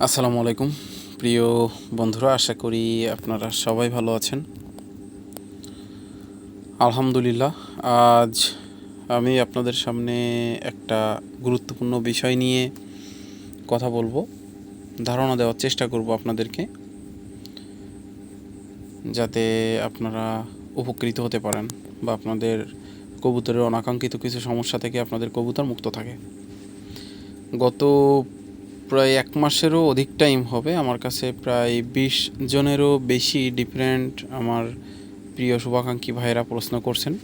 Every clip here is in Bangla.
আসসালামু আলাইকুম। প্রিয় বন্ধুরা, আশা করি আপনারা সবাই ভালো আছেন। আলহামদুলিল্লাহ, আজ আমি আপনাদের সামনে একটা গুরুত্বপূর্ণ বিষয় নিয়ে কথা বলব। ধারণা দেওয়ার চেষ্টা করব আপনাদেরকে, যাতে আপনারা উপকৃত হতে পারেন বা আপনাদের কবুতরের অনাকাঙ্ক্ষিত কিছু সমস্যা থেকে আপনাদের কবুতর মুক্ত থাকে। গত প্রায় এক মাসেরও অধিক টাইম হবে। আমার কাছে প্রায় বিশ জনেরও বেশি ডিফারেন্ট আমার প্রিয় শুভাকাঙ্ক্ষী ভাইয়েরা প্রশ্ন করছেন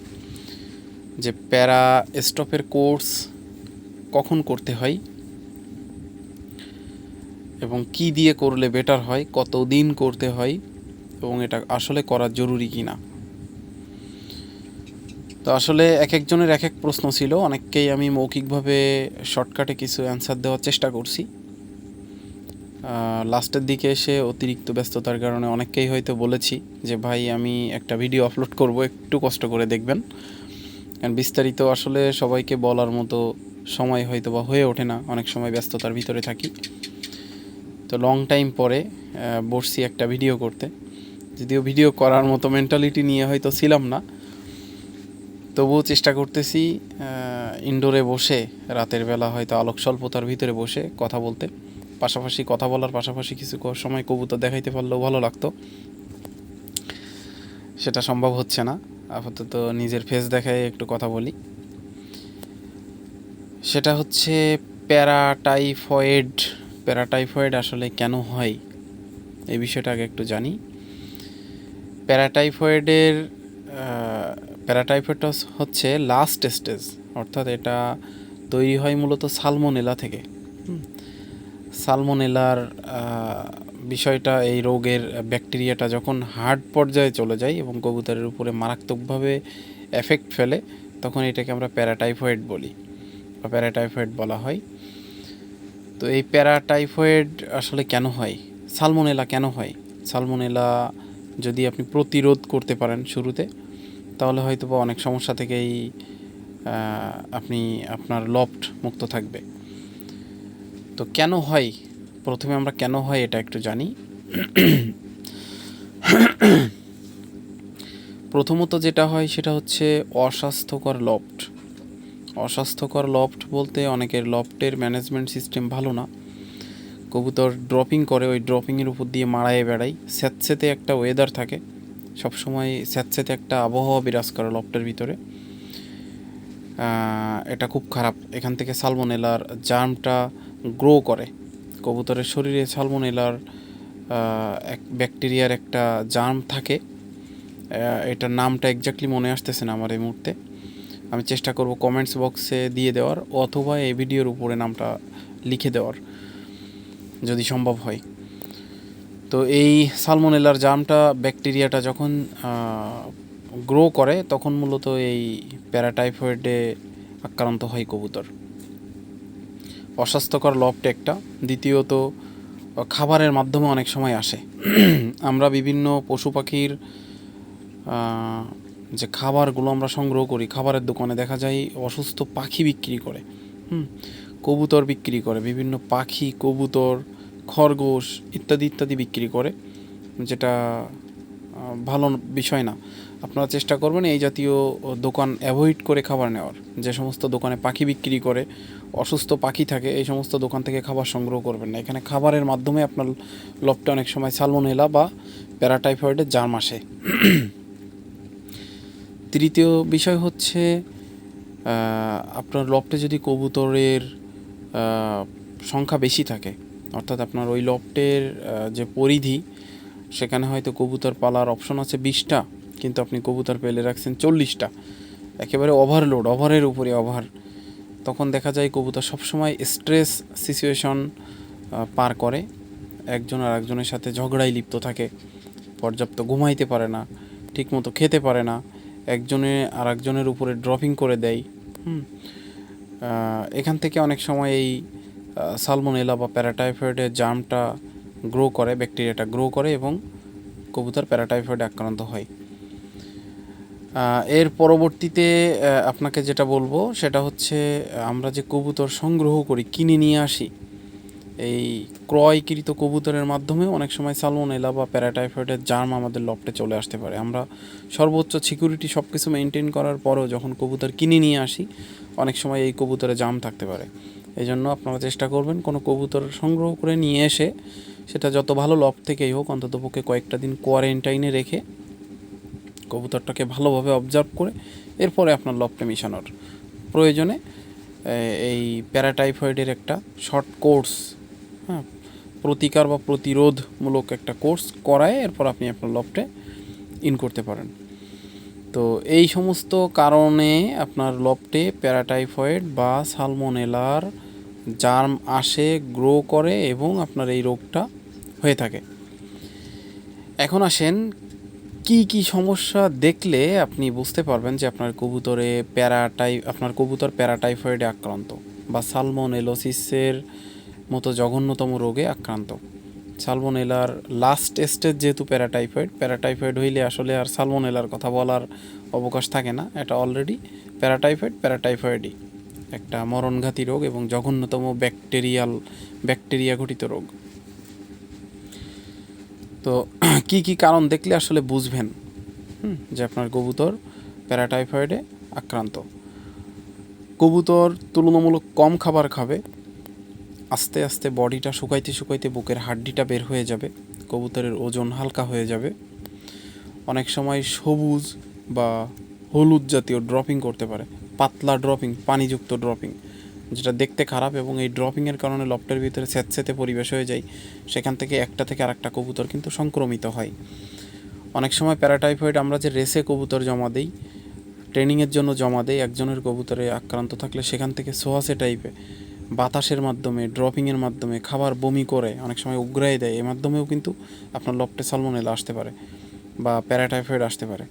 যে, প্যারা স্টপের কোর্স কখন করতে হয়? এবং কি দিয়ে করলে বেটার হয়? কত দিন করতে হয়? এবং এটা আসলে করা জরুরি কি না তো আসলে এক একজনের এক এক প্রশ্ন ছিল। অনেককেই আমি মৌখিকভাবে শর্টকাটে কিছু অ্যান্সার দেওয়ার চেষ্টা করছি। লাস্টের দিকে এসে অতিরিক্ত ব্যস্ততার কারণে অনেককেই হয়তো বলেছি যে, ভাই, আমি একটা ভিডিও আপলোড করব, একটু কষ্ট করে দেখবেন। কারণ বিস্তারিত আসলে সবাইকে বলার মতো সময় হয়তো বা হয়ে ওঠে না। অনেক সময় ব্যস্ততার ভিতরে থাকি। তো লং টাইম পরে বসছি একটা ভিডিও করতে। যদিও ভিডিও করার মতো মেন্টালিটি নিয়ে হয়তো ছিলাম না। তবুও চেষ্টা করতেছি ইনডোরে বসে, রাতের বেলা হয়তো আলোক স্বল্পতার ভিতরে বসে কথা বলতে। পাশাপাশি কথা বলার পাশাপাশি কিছু সময় কবুতর দেখাইতে পারলেও ভালো লাগতো। সেটা সম্ভব হচ্ছে না। আপাতত নিজের ফেস দেখায় একটু কথা বলি। সেটা হচ্ছে প্যারাটাইফয়েড। প্যারাটাইফয়েড আসলে কেন হয়? এই বিষয়টা আগে একটু জানি। প্যারাটাইফয়েডের প্যারাটাইফয়েডটা হচ্ছে লাস্ট স্টেজ অর্থাৎ এটা তৈরি হয় মূলত সালমোনেলা থেকে। সালমোনেলার বিষয়টা, এই রোগের ব্যাকটেরিয়াটা যখন হার্ড পর্যায়ে চলে যায় এবং কবুতরের উপরে মারাত্মকভাবে এফেক্ট ফেলে, তখন এটাকে আমরা প্যারাটাইফয়েড বলি, বা প্যারাটাইফয়েড বলা হয়। তো এই প্যারাটাইফয়েড আসলে কেন হয়? সালমোনেলা কেন হয়? সালমোনেলা যদি আপনি প্রতিরোধ করতে পারেন শুরুতে, তাহলে হয়তো বা অনেক সমস্যা থেকেই আপনি আপনার লফট মুক্ত থাকবে। তো কেন হয়? প্রথমে আমরা কেন হয় এটা একটু জানি। প্রথমত যেটা হয় সেটা হচ্ছে অস্বাস্থ্যকর লফট। অস্বাস্থ্যকর লফট বলতে অনেকের লফটের ম্যানেজমেন্ট সিস্টেম ভালো না। কবুতর ড্রপিং করে, ওই ড্রপিংয়ের উপর দিয়ে মারায় বেড়ায়। স্যাঁতস্যাঁতে একটা ওয়েদার থাকে। সবসময় স্যাঁতস্যাঁতে একটা আবহাওয়া বিরাজ করে লফটের ভিতরে। এটা খুব খারাপ। এখান থেকে সালমোনেলার জার্মটা গ্রো করে। কবুতরের শরীরে সালমোনেলার এক ব্যাকটেরিয়ার একটা জার্ম থাকে। এটার নামটা এক্স্যাক্টলি মনে আসতেছে না আমার এই মুহূর্তে। আমি চেষ্টা করব কমেন্টস বক্সে দিয়ে দেওয়ার অথবা এই ভিডিওর উপরে নামটা লিখে দেওয়ার, যদি সম্ভব হয়। তো এই সালমোনেলার জার্মটা, ব্যাকটেরিয়াটা যখন গ্রো করে, তখন মূলত এই প্যারাটাইফয়েডে আক্রান্ত হয় কবুতর। অস্বাস্থ্যকর লফট একটা। দ্বিতীয়ত, খাবারের মাধ্যমে অনেক সময় আসে। আমরা বিভিন্ন পশু পাখির যে খাবারগুলো আমরা সংগ্রহ করি, খাবারের দোকানে দেখা যায় অসুস্থ পাখি বিক্রি করে। হুম, কবুতর বিক্রি করে, বিভিন্ন পাখি, কবুতর, খরগোশ ইত্যাদি ইত্যাদি বিক্রি করে, যেটা ভালো বিষয় না। আপনারা চেষ্টা করবেন এই জাতীয় দোকান অ্যাভয়েড করে খাবার নেওয়ার। যে সমস্ত দোকানে পাখি বিক্রি করে, অসুস্থ পাখি থাকে, এই সমস্ত দোকান থেকে খাবার সংগ্রহ করবেন না। এখানে খাবারের মাধ্যমে আপনার লফটে অনেক সময় সালমোনেলা বা প্যারাটাইফয়েডের জার্ম আসে। তৃতীয় বিষয় হচ্ছে আপনার লফটে যদি কবুতরের সংখ্যা বেশি থাকে, অর্থাৎ আপনার ওই লফটের যে পরিধি সেখানে হয়তো কবুতর পালার অপশন আছে বিশটা, কিন্তু আপনি কবুতর পেলে রাখছেন চল্লিশটা। একেবারে ওভারলোড ওভারের উপরে ওভার তখন দেখা যায় কবুতর সবসময় স্ট্রেস সিচুয়েশন পার করে। একজন আর একজনের সাথে ঝগড়ায় লিপ্ত থাকে, পর্যাপ্ত ঘুমাইতে পারে না, ঠিকমতো খেতে পারে না। একজনে আর একজনের উপরে ড্রপিং করে দেয়, হুম। এখান থেকে অনেক সময় এই সালমোনেলা বা প্যারাটাইফয়েডের জার্মটা গ্রো করে ব্যাকটেরিয়াটা গ্রো করে এবং কবুতর প্যারাটাইফয়েডে আক্রান্ত হয়। এর পরবর্তীতে আপনাকে যেটা বলব, সেটা হচ্ছে, আমরা যে কবুতর সংগ্রহ করি, কিনে নিয়ে আসি, এই ক্রয়কৃত কবুতরের মাধ্যমে অনেক সময় সালমোনেলা বা প্যারাটাইফয়েডের জার্ম আমাদের লফটে চলে আসতে পারে। আমরা সর্বোচ্চ সিকিউরিটি সব কিছু মেনটেন করার পরেও যখন কবুতর কিনে নিয়ে আসি, অনেক সময় এই কবুতরে জাম থাকতে পারে। এই জন্য আপনারা চেষ্টা করবেন, কোনো কবুতর সংগ্রহ করে নিয়ে এসে সেটা যত ভালো লফট থেকেই হোক অন্ততপক্ষে কয়েকটা দিন কোয়ারেন্টাইনে রেখে কবুতরটাকে ভালোভাবে অবজার্ভ করে এরপরে আপনার লফটে মিশানোর প্রয়োজনে এই প্যারাটাইফয়েডের একটা শর্ট কোর্স হ্যাঁ প্রতিকার বা প্রতিরোধমূলক একটা কোর্স করায় এরপর আপনি আপনার লফটে ইন করতে পারেন। তো এই সমস্ত কারণে আপনার লফটে প্যারাটাইফয়েড বা সালমোনেলার জার্ম আসে, গ্রো করে এবং আপনার এই রোগটা হয়ে থাকে। এখন আসেন, কি কি সমস্যা দেখলে আপনি বুঝতে পারবেন যে আপনার কবুতরে প্যারাটাই, আপনার কবুতর প্যারাটাইফয়েডে আক্রান্ত বা সালমোনেলোসিসের মতো জঘন্যতম রোগে আক্রান্ত। সালমোনেলার লাস্ট স্টেজ যেহেতু প্যারাটাইফয়েড প্যারাটাইফয়েড হইলে আসলে আর সালমোনেলার কথা বলার অবকাশ থাকে না। এটা অলরেডি প্যারাটাইফয়েড, প্যারাটাইফয়েডই। একটা মরণঘাতী রোগ এবং জঘন্যতম ব্যাকটেরিয়াল, ব্যাকটেরিয়া ঘটিত রোগ। তো কি কি কারণ দেখলে আসলে বুঝবেন? যে আপনার কবুতর প্যারাটাইফয়েডে আক্রান্ত। কবুতর তুলনামূলক কম খাবার খাবে। আস্তে আস্তে বডিটা শুকাইতে শুকাইতে বুকের হাড্ডিটা বের হয়ে যাবে, কবুতরের ওজন হালকা হয়ে যাবে। অনেক সময় সবুজ বা হলুদ জাতীয় ড্রপিং করতে পারে। পাতলা ড্রপিং পানিযুক্ত ড্রপিং যেটা দেখতে খারাপ এবং এই ড্রপিংয়ের কারণে লফটের ভিতরে স্যাঁতস্যাঁতে পরিবেশ হয়ে যায়। সেখান থেকে একটা থেকে আরেকটা কবুতর কিন্তু সংক্রমিত হয়। অনেক সময় প্যারাটাইফয়েড আমরা যে রেসে কবুতর জমা দিই ট্রেনিংয়ের জন্য জমা দেই, একজনের কবুতরে আক্রান্ত থাকলে সেখান থেকে সোহাসে টাইপে বাতাসের মাধ্যমে ড্রপিংয়ের মাধ্যমে খাবার বমি করে, অনেক সময় উগ্রাই দেয়। এর মাধ্যমেও কিন্তু আপনার লফটে সালমোনেলা আসতে পারে বা প্যারাটাইফয়েড আসতে পারে।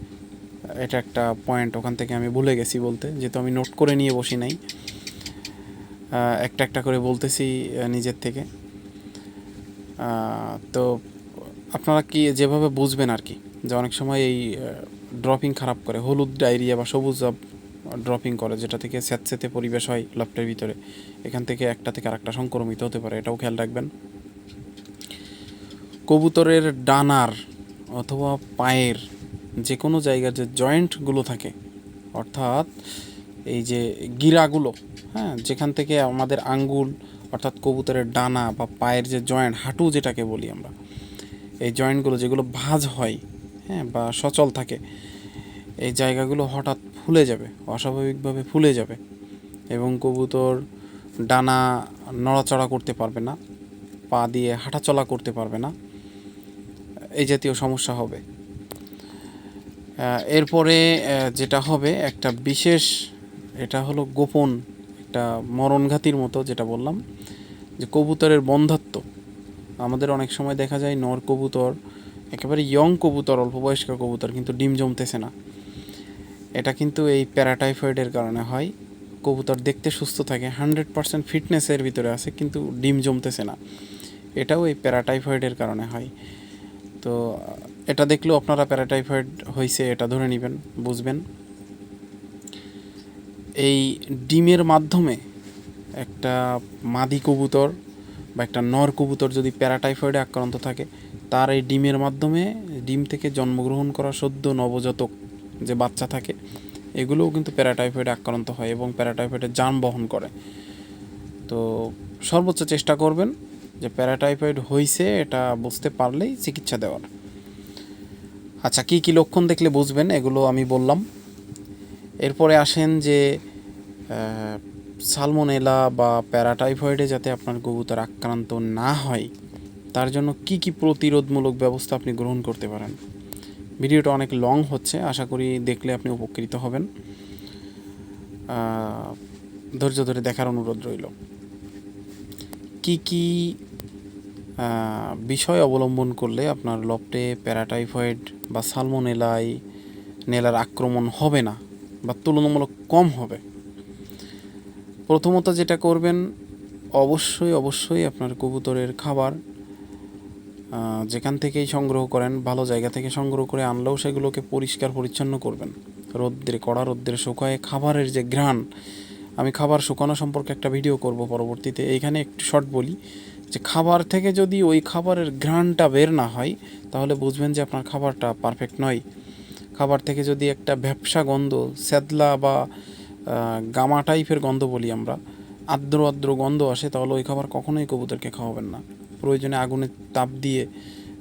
এটা একটা পয়েন্ট ওখান থেকে আমি ভুলে গেছি বলতে, যেহেতু আমি নোট করে নিয়ে বসি নাই। একটা একটা করে বলতেছি নিজের থেকে। তো আপনারা কি যেভাবে বুঝবেন আর কি, যে অনেক সময় এই ড্রপিং খারাপ করে, হলুদ ডায়রিয়া বা সবুজ ড্রপিং করে, যেটা থেকে স্যাঁতস্যাঁতে পরিবেশ হয় লফটের ভিতরে, এখান থেকে একটা থেকে আরেকটা সংক্রমিত হতে পারে, এটাও খেয়াল রাখবেন। কবুতরের ডানার অথবা পায়ের যে কোনো জায়গার যে জয়েন্টগুলো থাকে, অর্থাৎ এই যে গিরাগুলো হ্যাঁ যেখান থেকে আমাদের আঙ্গুল, অর্থাৎ কবুতরের ডানা বা পায়ের যে জয়েন্ট, হাঁটু যেটাকে বলি আমরা, এই জয়েন্টগুলো যেগুলো ভাঁজ হয় হ্যাঁ বা সচল থাকে, এই জায়গাগুলো হঠাৎ ফুলে যাবে, অস্বাভাবিকভাবে ফুলে যাবে এবং কবুতর ডানা নড়াচড়া করতে পারবে না, পা দিয়ে হাঁটাচলা করতে পারবে না, এই জাতীয় সমস্যা হবে। এরপরে যেটা হবে, একটা বিশেষ, এটা হলো গোপন, একটা মরণঘাতির মতো যেটা বললাম, যে কবুতরের বন্ধাত্ব আমাদের অনেক সময় দেখা যায় নর কবুতর, একেবারে ইয়ং কবুতর, অল্প বয়স্ক কবুতর, কিন্তু ডিম জমতেছে না। এটা কিন্তু এই প্যারাটাইফয়েডের কারণে হয়। কবুতর দেখতে সুস্থ থাকে, হান্ড্রেড পার্সেন্ট ফিটনেসের ভিতরে আছে, কিন্তু ডিম জমতেছে না। এটাও এই প্যারাটাইফয়েডের কারণে হয়। তো, এটা দেখলেও আপনারা প্যারাটাইফয়েড হয়েছে এটা ধরে নেবেন, বুঝবেন। এই ডিমের মাধ্যমে একটা মাদি কবুতর বা একটা নর কবুতর যদি প্যারাটাইফয়েডে আক্রান্ত থাকে, তার এই ডিমের মাধ্যমে ডিম থেকে জন্মগ্রহণ করা সদ্য নবজাতক যে বাচ্চা থাকে, এগুলোও কিন্তু প্যারাটাইফয়েডে আক্রান্ত হয় এবং প্যারাটাইফয়েডের যান বহন করে। তো সর্বোচ্চ চেষ্টা করবেন যে প্যারাটাইফয়েড হয়েছে এটা বুঝতে পারলেই চিকিৎসা দেওয়ার। আচ্ছা কী কী লক্ষণ দেখলে বুঝবেন? এগুলো আমি বললাম। এরপরে আসেন যে সালমোনেলা বা প্যারাটাইফয়েডে যাতে আপনার কবুতর আক্রান্ত না হয়, তার জন্য কি কি প্রতিরোধমূলক ব্যবস্থা আপনি গ্রহণ করতে পারেন? ভিডিওটা অনেক লং হচ্ছে, আশা করি দেখলে আপনি উপকৃত হবেন। ধৈর্য ধরে দেখার অনুরোধ রইল। কি কি বিষয় অবলম্বন করলে আপনার লপটে, প্যারাটাইফয়েড বা সালমোনেলাই নেলার আক্রমণ হবে না বা তুলনামূলক কম হবে। প্রথমত যেটা করবেন, অবশ্যই অবশ্যই আপনার কবুতরের খাবার যেখান থেকেই সংগ্রহ করেন, ভালো জায়গা থেকে সংগ্রহ করে আনলেও সেগুলোকে পরিষ্কার, পরিচ্ছন্ন করবেন। রোদ্রে, কড়া রোদ্রে শুকায় খাবারের যে ঘ্রাণ, আমি খাবার শুকানো সম্পর্কে একটা ভিডিও করব পরবর্তীতে, এইখানে একটু শর্ট বলি। যে খাবার থেকে যদি ওই খাবারের ঘ্রাণটা বের না হয়, তাহলে বুঝবেন যে আপনার খাবারটা পারফেক্ট নয়। খাবার থেকে যদি একটা ভ্যাপসা গন্ধ, স্যাদলা বা গামা টাইপের গন্ধ বলি আমরা, আর্দ্র আর্দ্র গন্ধ আসে, তাহলে ওই খাবার কখনোই কবুতরকে খাওয়াবেন না। প্রয়োজনে আগুনের তাপ দিয়ে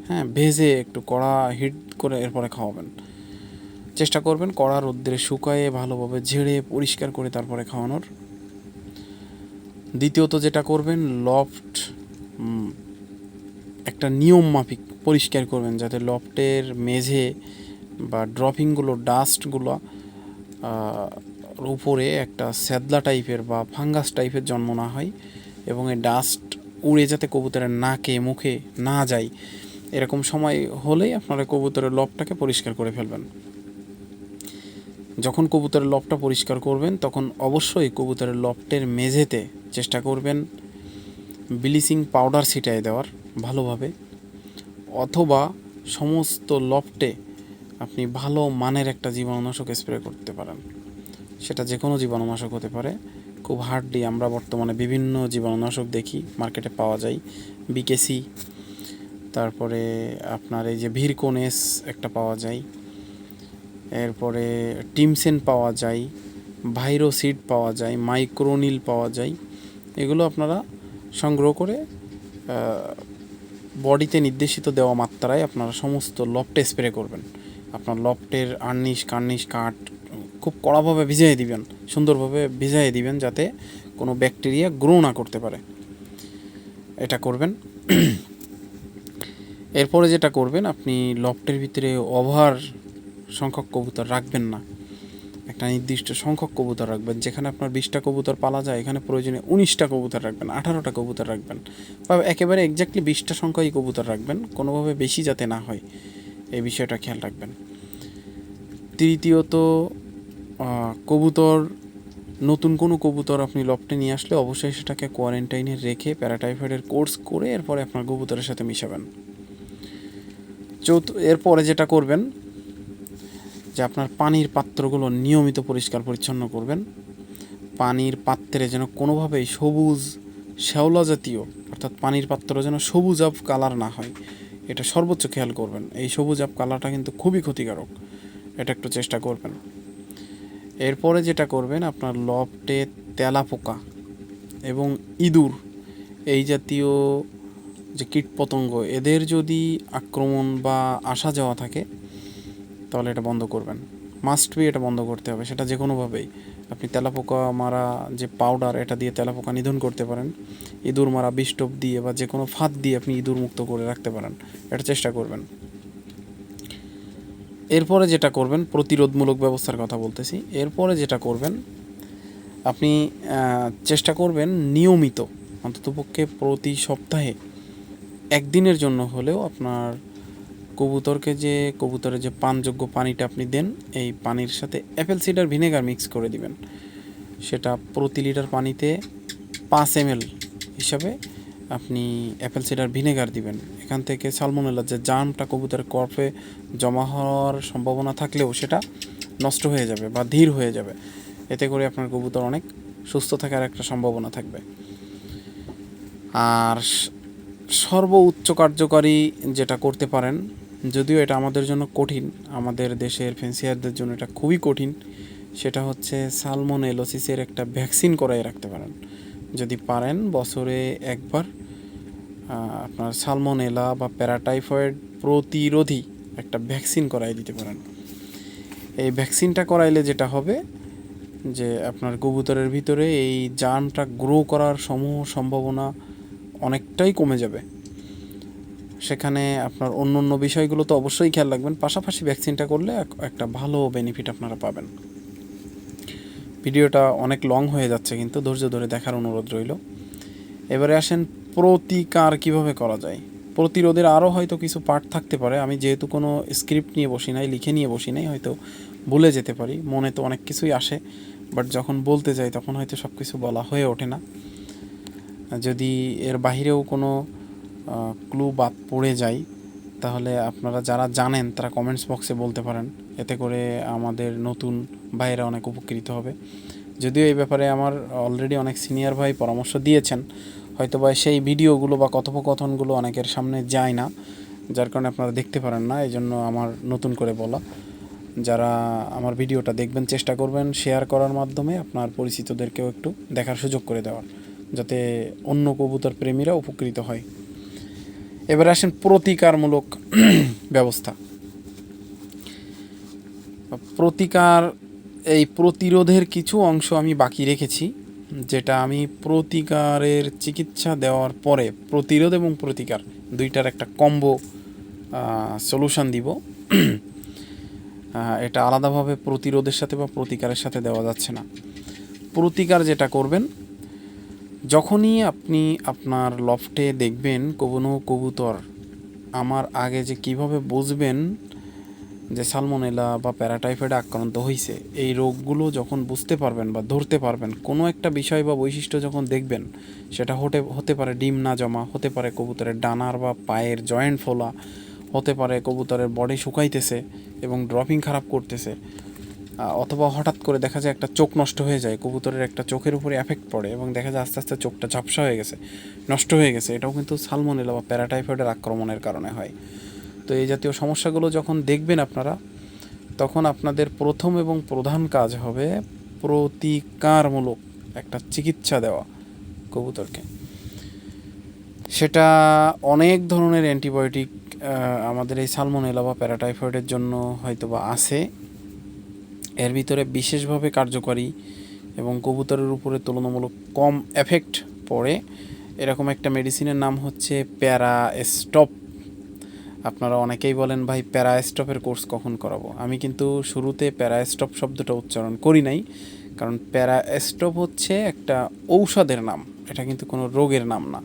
হ্যাঁ ভেজে একটু কড়া হিট করে এরপরে খাওয়াবেন। চেষ্টা করবেন কড়া রোদ্রে শুকায়ে, ভালোভাবে ঝেড়ে, পরিষ্কার করে তারপরে খাওয়ানোর। দ্বিতীয়ত যেটা করবেন লফট একটা নিয়ম মাফিক পরিষ্কার করবেন যাতে লফটের মেঝে বা ড্রপিংগুলো, ডাস্টগুলো উপরে একটা স্যাদলা টাইপের বা ফাঙ্গাস টাইপের জন্ম না হয় এবং এই ডাস্ট উড়ে যাতে কবুতরের নাকে, মুখে না যায়। এরকম সময় হলেই আপনারা কবুতরের লবটাকে পরিষ্কার করে ফেলবেন। যখন কবুতরের লবটা পরিষ্কার করবেন, তখন অবশ্যই কবুতরের লবটের মেঝেতে চেষ্টা করবেন ব্লিচিং পাউডার ছিটাই দেওয়ার ভালোভাবে অথবা সমস্ত লফটে আপনি ভালো মানের একটা জীবাণুনাশক স্প্রে করতে পারেন। সেটা যে কোনো জীবাণুনাশক হতে পারে। খুব হার্ডলি আমরা বর্তমানে বিভিন্ন জীবাণুনাশক দেখি, মার্কেটে পাওয়া যায়। বিকেসি, তারপরে আপনার এই যে ভিরকোনেস একটা পাওয়া যায়। এরপরে টিমসেন পাওয়া যায়। ভাইরোসিড পাওয়া যায়, মাইক্রোনিল পাওয়া যায়। এগুলো আপনারা সংগ্রহ করে বডিতে নির্দেশিত দেওয়া মাত্রায় আপনারা সমস্ত লফটে স্প্রে করবেন। আপনার লফটের আর্নিশ, কার্নিশ, কাঠ খুব কড়াভাবে ভিজিয়ে দিবেন, সুন্দরভাবে ভিজাই দিবেন যাতে কোনো ব্যাকটেরিয়া গ্রো না করতে পারে। এটা করবেন। এরপরে যেটা করবেন, আপনি লফটের ভিতরে ওভার সংখ্যক কবুতর রাখবেন না। একটা নির্দিষ্ট সংখ্যক কবুতর রাখবেন, যেখানে আপনার বিশটা কবুতর পালা যায়, এখানে প্রয়োজনে উনিশটা কবুতর রাখবেন, আঠারোটা কবুতর রাখবেন। বা একেবারে এক্স্যাক্টলি বিশটা সংখ্যাই কবুতর রাখবেন, কোনোভাবে বেশি যাতে না হয়, এই বিষয়টা খেয়াল রাখবেন। তৃতীয়ত কবুতর, নতুন কোনো কবুতর আপনি লফটে নিয়ে আসলে অবশ্যই সেটাকে কোয়ারেন্টাইনে রেখে প্যারাটাইফয়েডের কোর্স করে এরপরে আপনার কবুতরের সাথে মিশাবেন। চৌথ, এরপরে যেটা করবেন যে আপনার পানির পাত্রগুলো নিয়মিত পরিষ্কার পরিচ্ছন্ন করবেন। পানির পাত্রে যেন কোনোভাবেই সবুজ শ্যাওলা জাতীয়, অর্থাৎ পানির পাত্র যেন সবুজ আপ কালার না হয়, এটা সর্বোচ্চ খেয়াল করবেন। এই সবুজ আপ কালারটা কিন্তু খুবই ক্ষতিকারক, এটা একটু চেষ্টা করবেন। এরপরে যেটা করবেন, আপনার লফটে তেলা পোকা এবং ইঁদুর, এই জাতীয় যে কীটপতঙ্গ, এদের যদি আক্রমণ বা আসা যাওয়া থাকে তাহলে এটা বন্ধ করবেন। মাস্ট বি এটা বন্ধ করতে হবে, সেটা যে কোনোভাবেই আপনি তেলাপোকা মারা যে পাউডার এটা দিয়ে তেলাপোকা নিধন করতে পারেন। ইঁদুর মারা বিষ্টপ দিয়ে বা যে কোনো ফাঁদ দিয়ে আপনি ইঁদুর মুক্ত করে রাখতে পারেন। এটা চেষ্টা করবেন। এরপরে যেটা করবেন, প্রতিরোধমূলক ব্যবস্থার কথা বলতেছি। এরপরে যেটা করবেন, আপনি চেষ্টা করবেন নিয়মিত, অন্ততপক্ষে প্রতি সপ্তাহে একদিনের জন্য হলেও আপনার কবুতরকে যে, কবুতরের যে পানযোগ্য পানিটা আপনি দেন, এই পানির সাথে অ্যাপেল সিডার ভিনেগার মিক্স করে দিবেন। সেটা প্রতি লিটার পানিতে পাঁচ এম হিসাবে আপনি অ্যাপেল সিডার ভিনেগার দিবেন। এখান থেকে সালমোনেলার যে জার্মটা কবুতরের কর্পে জমা হওয়ার সম্ভাবনা থাকলেও সেটা নষ্ট হয়ে যাবে বা ধীর হয়ে যাবে। এতে করে আপনার কবুতর অনেক সুস্থ থাকার একটা সম্ভাবনা থাকবে। আর স- সর্ব উচ্চ কার্যকারী যেটা করতে পারেন যদিও এটা আমাদের জন্য কঠিন, আমাদের দেশের ফেন্সিয়ারদের জন্য এটা খুবই কঠিন। সেটা হচ্ছে সালমন এলোসিসের একটা ভ্যাকসিন করাই রাখতে পারেন। যদি পারেন, বছরে একবার আপনার সালমোনেলা বা প্যারাটাইফয়েড প্রতিরোধী একটা ভ্যাকসিন করাই দিতে পারেন। এই ভ্যাকসিনটা করাইলে যেটা হবে, যে আপনার কবুতরের ভিতরে এই জার্মটা গ্রো করার সমূহ সম্ভাবনা অনেকটাই কমে যাবে। সেখানে আপনার অন্য অন্য বিষয়গুলো তো অবশ্যই খেয়াল রাখবেন। পাশাপাশি ভ্যাকসিনটা করলে একটা ভালো বেনিফিট আপনারা পাবেন। ভিডিওটা অনেক লং হয়ে যাচ্ছে কিন্তু ধৈর্য ধরে দেখার অনুরোধ রইল। এবারে আসেন প্রতিকার কীভাবে করা যায়? প্রতিরোধের আরও হয়তো কিছু পার্ট থাকতে পারে। আমি যেহেতু কোনো স্ক্রিপ্ট নিয়ে বসি নাই, লিখে নিয়ে বসি নাই, হয়তো ভুলে যেতে পারি। মনে তো অনেক কিছুই আসে বাট যখন বলতে যাই তখন হয়তো সব কিছু বলা হয়ে ওঠে না। যদি এর বাহিরেও কোনো ক্লু বাদ পড়ে যায় তাহলে আপনারা যারা জানেন, তারা কমেন্টস বক্সে বলতে পারেন। এতে করে আমাদের নতুন ভাইয়েরা অনেক উপকৃত হবে। যদিও এই ব্যাপারে আমার অলরেডি অনেক সিনিয়র ভাই পরামর্শ দিয়েছেন, হয়তোবা সেই ভিডিওগুলো বা কথোপকথনগুলো অনেকের সামনে যায় না, যার কারণে আপনারা দেখতে পারেন না এই জন্য আমার নতুন করে বলা। যারা আমার ভিডিওটা দেখবেন, চেষ্টা করবেন শেয়ার করার মাধ্যমে আপনার পরিচিতদেরকেও একটু দেখার সুযোগ করে দেওয়ার, যাতে অন্য কবুতর প্রেমীরা উপকৃত হয়। এবার আসেন প্রতিকারমূলক ব্যবস্থা। প্রতিকার, এই প্রতিরোধের কিছু অংশ আমি বাকি রেখেছি, যেটা আমি প্রতিকারের চিকিৎসা দেওয়ার পরে প্রতিরোধ এবং প্রতিকার দুইটার একটা কম্বো সলিউশন দিব। এটা আলাদাভাবে প্রতিরোধের সাথে বা প্রতিকারের সাথে দেওয়া যাচ্ছে না। প্রতিকার যেটা করবেন যখনই আপনি আপনার লফটে দেখবেন কোনো কবুতর, আমার আগে যে কীভাবে বুঝবেন যে সালমোনেলা বা প্যারাটাইফয়েডে আক্রান্ত হয়েছে এই রোগগুলো যখন বুঝতে পারবেন বা ধরতে পারবেন, কোনো একটা বিষয় বা বৈশিষ্ট্য যখন দেখবেন, সেটা হতে হতে পারে ডিম না জমা, হতে পারে কবুতরের ডানার বা পায়ের জয়েন্ট ফোলা, হতে পারে কবুতরের বডি শুকাইতেছে এবং ড্রপিং খারাপ করতেছে। অথবা হঠাৎ করে দেখা যায় একটা চোখ নষ্ট হয়ে যায়, কবুতরের একটা চোখের উপরে এফেক্ট পড়ে এবং দেখা যায় আস্তে আস্তে চোখটা ঝাপসা হয়ে গেছে, নষ্ট হয়ে গেছে। এটাও কিন্তু সালমোনেলা বা প্যারাটাইফয়েডের আক্রমণের কারণে হয়। তো এই জাতীয় সমস্যাগুলো যখন দেখবেন আপনারা, তখন আপনাদের প্রথম এবং প্রধান কাজ হবে প্রতিকারমূলক একটা চিকিৎসা দেওয়া কবুতরকে। সেটা অনেক ধরনের অ্যান্টিবায়োটিক আমাদের এই সালমোনেলা বা প্যারাটাইফয়েডের জন্য হয়তো বা আছে। এর ভিতরে বিশেষভাবে কার্যকরী এবং কবুতরের উপরে তুলনামূলক কম এফেক্ট পড়ে। এরকম একটা মেডিসিনের নাম হচ্ছে প্যারাস্টপ আপনারা অনেকেই বলেন ভাই প্যারাস্টপের কোর্স কখন করাবো? আমি কিন্তু শুরুতে প্যারাস্টপ শব্দটা উচ্চারণ করি নাই কারণ প্যারাস্টপ হচ্ছে একটা ঔষধের নাম। এটা কিন্তু কোনো রোগের নাম না।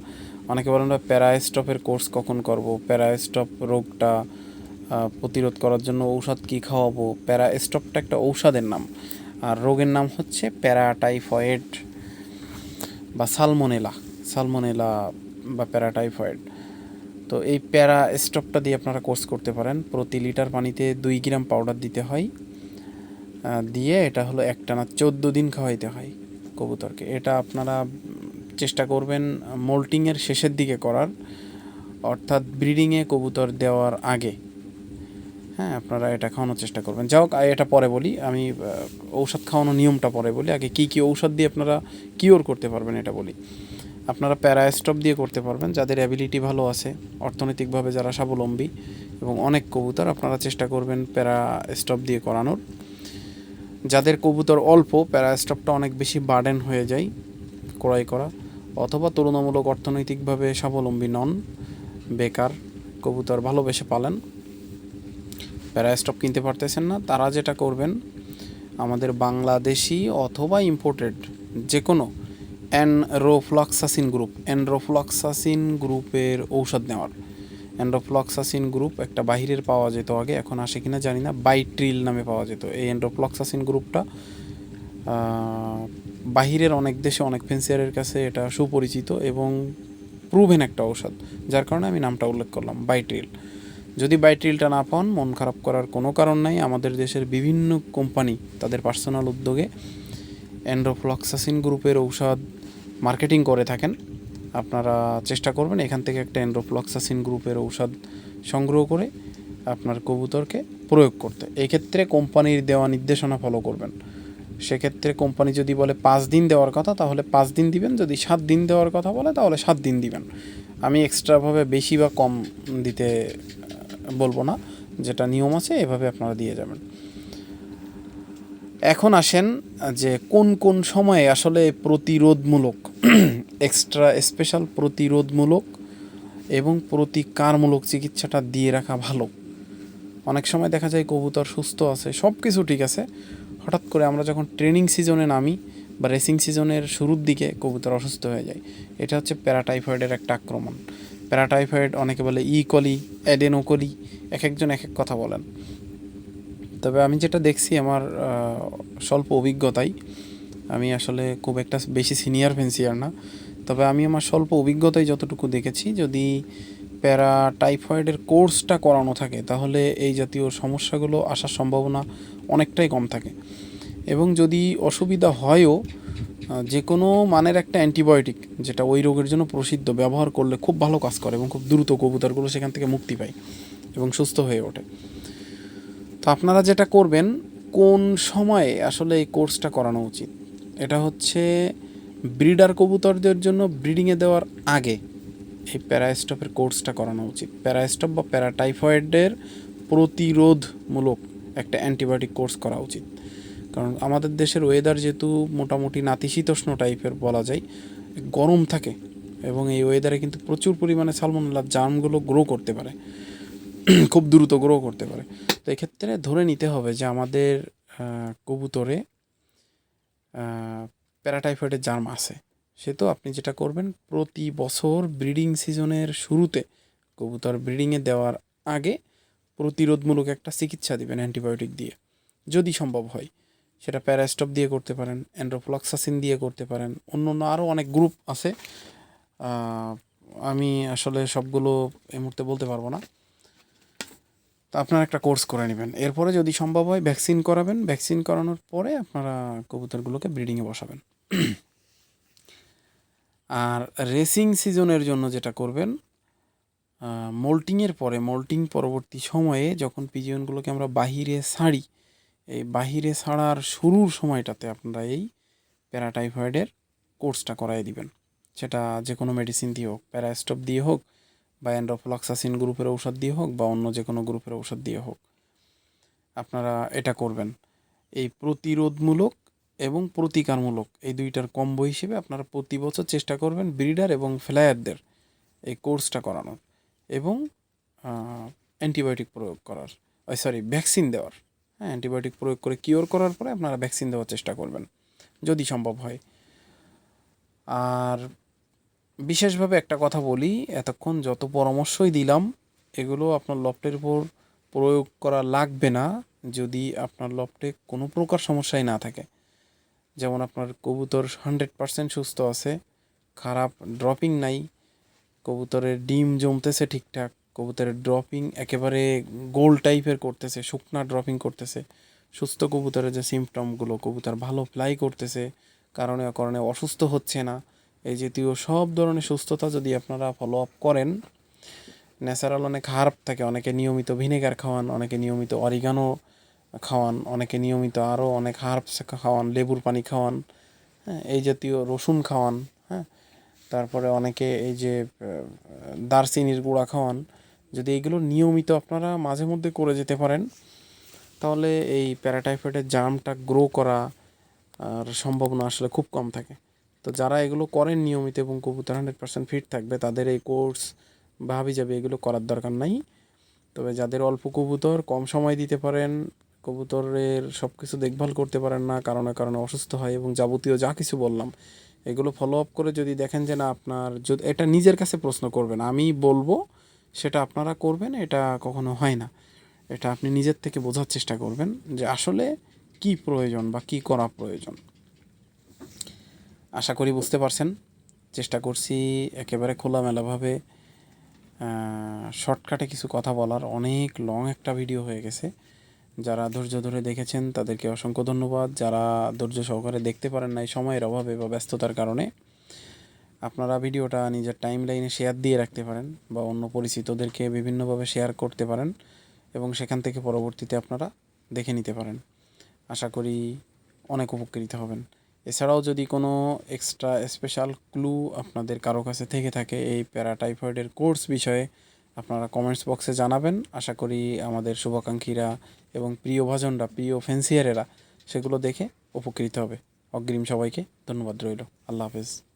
অনেকে বলেন ভাই প্যারাস্টপের কোর্স কখন করব? প্যারাস্টপ রোগটা আহ, প্রতিরোধ করার জন্য ঔষধ কী খাওয়াবো? প্যারাস্টপটা একটা ঔষধের নাম। আর রোগের নাম হচ্ছে প্যারাটাইফয়েড বা সালমোনেলা। সালমোনেলা বা প্যারাটাইফয়েড। তো এই প্যারা স্টপটা দিয়ে আপনারা কোর্স করতে পারেন। প্রতি লিটার পানিতে দুই গ্রাম পাউডার দিতে হয়। দিয়ে এটা হলো একটানা চোদ্দ দিন খাওয়াইতে হয় কবুতরকে। এটা আপনারা চেষ্টা করবেন মোল্টিংয়ের শেষের দিকে করার, অর্থাৎ ব্রিডিংয়ে কবুতর দেওয়ার আগে। হ্যাঁ আপনারা এটা খাওয়ানোর চেষ্টা করবেন। যাই হোক এটা পরে বলি। আমি ঔষধ খাওয়ানোর নিয়মটা পরে বলি। আগে কী কী ঔষধ দিয়ে আপনারা কিওর করতে পারবেন এটা বলি। আপনারা প্যারাস্টপ দিয়ে করতে পারবেন। যাদের অ্যাবিলিটি ভালো আছে, অর্থনৈতিকভাবে যারা স্বাবলম্বী এবং অনেক কবুতর, আপনারা চেষ্টা করবেন প্যারাস্টপ দিয়ে করানোর। যাদের কবুতর অল্প প্যারাস্টপটা অনেক বেশি বার্ডেন হয়ে যায় ক্রয় করা। অথবা তুলনামূলক অর্থনৈতিকভাবে স্বাবলম্বী নন, বেকার, কবুতর ভালোবেসে পালেন। প্যারাস্টপ কিনতে পারতেছেন না, তারা যেটা করবেন, আমাদের বাংলাদেশি অথবা ইম্পোর্টেড যে কোনো অ্যানরোফ্লক্সাসিন গ্রুপ অ্যানরোফ্লক্সাসিন গ্রুপের ঔষধ নেওয়ার। অ্যান্ড্রোফ্লক্সাসিন গ্রুপ একটা বাহিরের পাওয়া যেত আগে, এখন আসে কিনা জানি না বাইট্রিল নামে পাওয়া যেত। এই অ্যান্ড্রোফ্লক্সাসিন গ্রুপটা বাহিরের অনেক দেশে অনেক ফেন্সিয়ারের কাছে এটা সুপরিচিত এবং প্রুভেন একটা ঔষধ, যার কারণে আমি নামটা উল্লেখ করলাম বাইট্রিল যদি বাইট্রিলটা না পান, মন খারাপ করার কোনো কারণ নাই। আমাদের দেশের বিভিন্ন কোম্পানি তাদের পার্সোনাল উদ্যোগে অ্যান্ড্রোফ্লক্সাসিন গ্রুপের ঔষধ মার্কেটিং করে থাকেন। আপনারা চেষ্টা করবেন এখান থেকে একটা অ্যান্ড্রোফ্লক্সাসিন গ্রুপের ঔষধ সংগ্রহ করে আপনার কবুতরকে প্রয়োগ করতে। এক্ষেত্রে কোম্পানির দেওয়া নির্দেশনা ফলো করবেন। সেক্ষেত্রে কোম্পানি যদি বলে পাঁচ দিন দেওয়ার কথা, তাহলে পাঁচ দিন দিবেন। যদি সাত দিন দেওয়ার কথা বলে, তাহলে সাত দিন দিবেন। আমি এক্সট্রাভাবে বেশি বা কম দিতে বলব না, যেটা নিয়ম আছে, এভাবে আপনারা দিয়ে যাবেন। এখন আসেন, যে কোন কোন সময়ে আসলে প্রতিরোধমূলক এক্সট্রা স্পেশাল প্রতিরোধমূলক এবং প্রতিকারমূলক চিকিৎসাটা দিয়ে রাখা ভালো। অনেক সময় দেখা যায় কবুতর সুস্থ আছে সব কিছু ঠিক আছে। হঠাৎ করে আমরা যখন ট্রেনিং সিজনে নামি বা রেসিং সিজনের শুরুর দিকে কবুতর অসুস্থ হয়ে যায়, এটা হচ্ছে প্যারাটাইফয়েডের একটা আক্রমণ। প্যারাটাইফয়েড, অনেকে বলে ই কলি অ্যাডেনোকলি এক একজন এক এক কথা বলেন। তবে আমি যেটা দেখছি আমার স্বল্প অভিজ্ঞতায় আমি আসলে খুব একটা বেশি সিনিয়র ফেন্সিয়ার না, তবে আমি আমার স্বল্প অভিজ্ঞতায় যতটুকু দেখেছি, যদি প্যারা টাইফয়েডের কোর্সটা করানো থাকে, তাহলে এই জাতীয় সমস্যাগুলো আসার সম্ভাবনা অনেকটাই কম থাকে। এবং যদি অসুবিধা হয়ও যে কোনো মানের একটা অ্যান্টিবায়োটিক যেটা ওই রোগের জন্য প্রসিদ্ধ, ব্যবহার করলে খুব ভালো কাজ করে এবং খুব দ্রুত কবুতরগুলো সেখান থেকে মুক্তি পায় এবং সুস্থ হয়ে ওঠে। তো আপনারা যেটা করবেন, কোন সময়ে আসলে এই কোর্সটা করানো উচিত? এটা হচ্ছে ব্রিডার কবুতরদের জন্য ব্রিডিংয়ে দেওয়ার আগে এই প্যারাস্টপের কোর্সটা করানো উচিত। প্যারাস্টপ বা প্যারাটাইফয়েডের প্রতিরোধমূলক একটা অ্যান্টিবায়োটিক কোর্স করা উচিত। কারণ আমাদের দেশের ওয়েদার যেহেতু মোটামুটি নাতিশীতোষ্ণ টাইপের বলা যায়, গরম থাকে এবং এই ওয়েদারে কিন্তু প্রচুর পরিমাণে সালমোনেলার জার্মগুলো গ্রো করতে পারে, খুব দ্রুত গ্রো করতে পারে। তো এক্ষেত্রে ধরে নিতে হবে যে আমাদের কবুতরে প্যারাটাইফয়েডের জার্ম আছে। সে তো আপনি যেটা করবেন, প্রতি বছর ব্রিডিং সিজনের শুরুতে কবুতর ব্রিডিংয়ে দেওয়ার আগে প্রতিরোধমূলক একটা চিকিৎসা দিবেন অ্যান্টিবায়োটিক দিয়ে, যদি সম্ভব হয়। সেটা প্যারাস্টপ দিয়ে করতে পারেন অ্যান্ড্রোফ্লক্সাসিন দিয়ে করতে পারেন, অন্য অন্য আরও অনেক গ্রুপ আছে। আমি আসলে সবগুলো এই মুহূর্তে বলতে পারব না। তো আপনারা একটা কোর্স করে নেবেন। এরপরে যদি সম্ভব হয় ভ্যাকসিন করাবেন। ভ্যাকসিন করানোর পরে আপনারা কবুতরগুলোকে ব্রিডিংয়ে বসাবেন। আর রেসিং সিজনের জন্য যেটা করবেন মোল্টিংয়ের পরে মোল্টিং পরবর্তী সময়ে যখন পিজিয়নগুলোকে আমরা বাহিরে ছাড়ি এই বাহিরে ছাড়ার শুরুর সময়টাতে আপনারা এই প্যারাটাইফয়েডের কোর্সটা করাই দিবেন। সেটা যে কোনো মেডিসিন দিয়ে হোক, প্যারাস্টপ দিয়ে হোক, বা অ্যান্ড্রোফ্লক্সাসিন গ্রুপের ঔষধ দিয়ে হোক, বা অন্য যে কোনো গ্রুপের ঔষধ দিয়ে হোক, আপনারা এটা করবেন। এই প্রতিরোধমূলক এবং প্রতিকারমূলক এই দুইটার কম্বো হিসেবে আপনারা প্রতি বছর চেষ্টা করবেন ব্রিডার এবং ফ্লায়ারদের এই কোর্সটা করানোর এবং অ্যান্টিবায়োটিক প্রয়োগ করার সরি ভ্যাকসিন দেওয়ার। হ্যাঁ অ্যান্টিবায়োটিক প্রয়োগ করে কিওর করার পরে আপনারা ভ্যাকসিন দেওয়ার চেষ্টা করবেন, যদি সম্ভব হয়। আর বিশেষভাবে একটা কথা বলি, এতক্ষণ যত পরামর্শই দিলাম, এগুলো আপনার লফটের উপর প্রয়োগ করা লাগবে না, যদি আপনার লফটে কোনো প্রকার সমস্যাই না থাকে। যেমন আপনার কবুতর হান্ড্রেড পার্সেন্ট সুস্থ আছে, খারাপ ড্রপিং নাই, কবুতরের ডিম জমতেছে ঠিকঠাক কবুতরের ড্রপিং একেবারে গোল টাইপের করতেছে, শুকনা ড্রপিং করতেছে। সুস্থ কবুতরের যে সিমটমগুলো কবুতর ভালো ফ্লাই করতেছে, কারণে কারণে অসুস্থ হচ্ছে না। এই জাতীয় সব ধরনের সুস্থতা যদি আপনারা ফলো আপ করেন ন্যাচারাল অনেক হার্ব থাকে, অনেকে নিয়মিত ভিনেগার খাওয়ান, অনেকে নিয়মিত অরিগানো খাওয়ান, অনেকে নিয়মিত আরও অনেক হার্বস খাওয়ান, লেবুর পানি খাওয়ান হ্যাঁ এই জাতীয় রসুন খাওয়ান হ্যাঁ। তারপরে অনেকে এই যে দারচিনির গুঁড়া খাওয়ান যদি এইগুলো নিয়মিত আপনারা মাঝে মধ্যে করে যেতে পারেন, তাহলে এই প্যারাটাইফয়েডের জার্মটা গ্রো করা আর সম্ভাবনা আসলে খুব কম থাকে। তো যারা এগুলো করেন নিয়মিত এবং কবুতর হান্ড্রেড পার্সেন্ট ফিট থাকবে, তাদের এই কোর্স বা হাবি যাবে এগুলো করার দরকার নাই। তবে যাদের অল্প কবুতর, কম সময় দিতে পারেন, কবুতরের সব কিছু দেখভাল করতে পারেন না, কারণে কারণে অসুস্থ হয় এবং যাবতীয় যা কিছু বললাম, এগুলো ফলো আপ করে যদি দেখেন যে না, আপনার যদি এটা নিজের কাছে প্রশ্ন করবেন। আমি বলব সেটা আপনারা করবেন, এটা কখনো হয় না। এটা আপনি নিজের থেকে বোঝার চেষ্টা করবেন যে আসলে কি প্রয়োজন বা কি করা প্রয়োজন। আশা করি বুঝতে পারছেন। চেষ্টা করছি একেবারে খোলামেলাভাবে শর্টকাটে কিছু কথা বলার। অনেক লং একটা ভিডিও হয়ে গেছে। যারা ধৈর্য ধরে দেখেছেন তাদেরকে অসংখ্য ধন্যবাদ। যারা ধৈর্য সহকারে দেখতে পারেন নাই সময়ের অভাবে বা ব্যস্ততার কারণে আপনারা ভিডিওটা নিজের টাইম লাইনে শেয়ার দিয়ে রাখতে পারেন বা অন্য পরিচিতদেরকে বিভিন্নভাবে শেয়ার করতে পারেন এবং সেখান থেকে পরবর্তীতে আপনারা দেখে নিতে পারেন। আশা করি অনেক উপকৃত হবেন। এছাড়াও যদি কোনো এক্সট্রা স্পেশাল ক্লু আপনাদের কারও কাছে থেকে থাকে এই প্যারাটাইফয়েডের কোর্স বিষয়ে, আপনারা কমেন্টস বক্সে জানাবেন। আশা করি আমাদের শুভাকাঙ্ক্ষীরা এবং প্রিয় ভাজনরা, প্রিয় ফ্যান্সিয়ারেরা সেগুলো দেখে উপকৃত হবে। অগ্রিম সবাইকে ধন্যবাদ রইল। আল্লাহ হাফেজ।